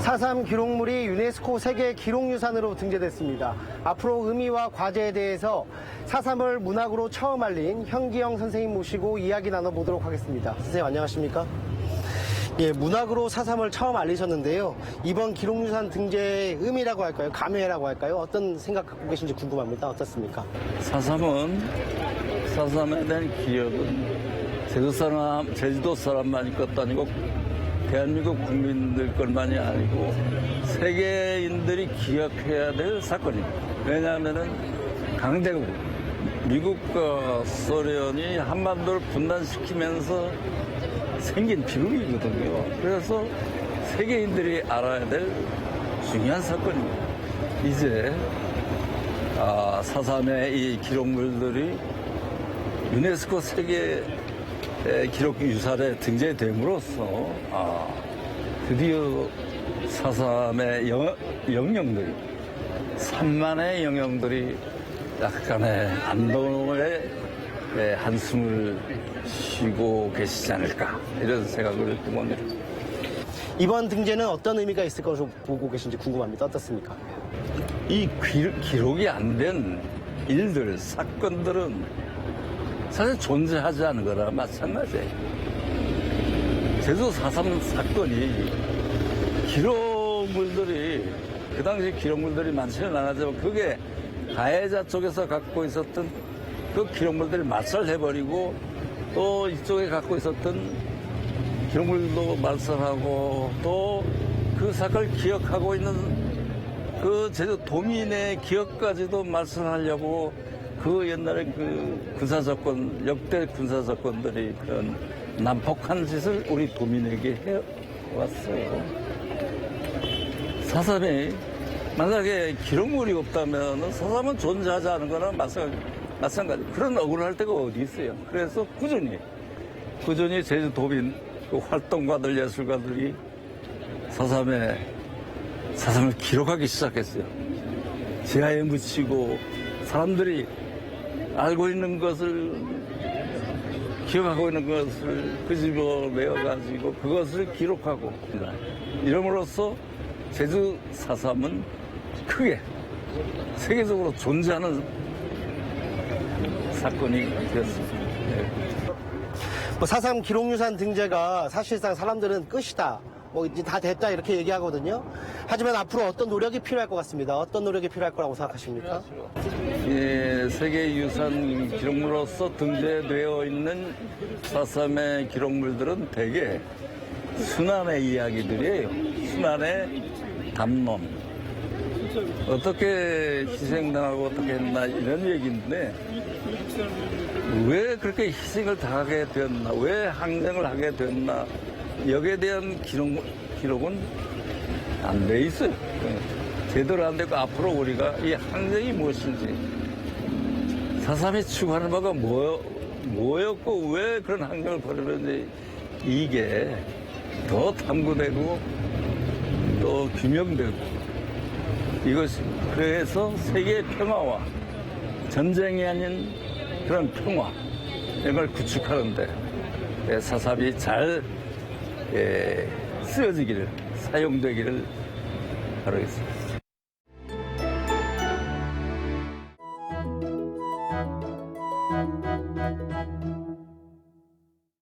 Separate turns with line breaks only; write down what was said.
4.3 기록물이 유네스코 세계 기록유산으로 등재됐습니다. 앞으로 의미와 과제에 대해서 4.3을 문학으로 처음 알린 현기영 선생님 모시고 이야기 나눠보도록 하겠습니다. 선생님 안녕하십니까? 예, 문학으로 4.3을 처음 알리셨는데요. 이번 기록유산 등재의 의미라고 할까요? 감회라고 할까요? 어떤 생각 갖고 계신지 궁금합니다. 어떻습니까?
사삼은 사삼에 대한 기억은 제주 사람, 제주도 사람만이 것도 아니고 대한민국 국민들 것만이 아니고 세계인들이 기억해야 될 사건입니다. 왜냐하면은 강대국 미국과 소련이 한반도를 분단시키면서 생긴 비극이거든요. 그래서 세계인들이 알아야 될 중요한 사건입니다. 이제 아, 사삼의 이 기록물들이 유네스코 세계 기록 유산에 등재됨으로써 아, 드디어 사삼의 영, 영령들이 3만의 영령들이 약간의 안동의 예, 한숨을 쉬고 계시지 않을까 이런 생각을 해봅니다.
이번 등재는 어떤 의미가 있을 것으로 보고 계신지 궁금합니다. 어떻습니까?
이 기, 기록이 안 된 일들, 사건들은 사실 존재하지 않은 거나 마찬가지예요. 제주 4.3 사건이 기록물들이, 그 당시 기록물들이 많지는 않았지만 그게 가해자 쪽에서 갖고 있었던 그 기록물들을 말살해버리고 또 이쪽에 갖고 있었던 기록물도 말살하고 또 그 사건을 기억하고 있는 그 제주 도민의 기억까지도 말씀하려고 그 옛날에 그 군사조건, 역대 군사조건들이 그런 난폭한 짓을 우리 도민에게 해왔어요. 사삼이 만약에 기록물이 없다면 사삼은 존재하지 않은 거나 마찬가지, 마찬가지. 그런 억울할 때가 어디 있어요. 그래서 꾸준히, 꾸준히 제주 도민, 그 활동가들, 예술가들이 사삼에 사삼을 기록하기 시작했어요. 지하에 묻히고 사람들이 알고 있는 것을 기억하고 있는 것을 끄집어 내어 가지고 그것을 기록하고 이름으로써 제주 사삼은 크게 세계적으로 존재하는 사건이 되었습니다. 네.
뭐4.3 기록유산 등재가 사실상 사람들은 끝이다. 뭐 이제 다 됐다 이렇게 얘기하거든요. 하지만 앞으로 어떤 노력이 필요할 것 같습니다. 어떤 노력이 필요할 거라고 생각하십니까?
예, 세계유산 기록물로서 등재되어 있는 사삼의 기록물들은 대개 순환의 이야기들이에요. 순환의 담론. 어떻게 희생당하고 어떻게 했나 이런 얘기인데 왜 그렇게 희생을 당하게 되었나 왜 항쟁을 하게 되었나 여기에 대한 기록, 기록은 안 돼 있어요. 예. 제대로 안 되고 앞으로 우리가 이 항쟁이 무엇인지 사삼이 추구하는 바가 뭐, 뭐였고 왜 그런 항쟁을 벌이는지 이게 더 탐구되고 또 규명되고 이것이 그래서 세계 평화와 전쟁이 아닌 그런 평화 이걸 구축하는데 예, 사삼이 잘 예, 쓰여지기를 사용되기를 바라겠습니다.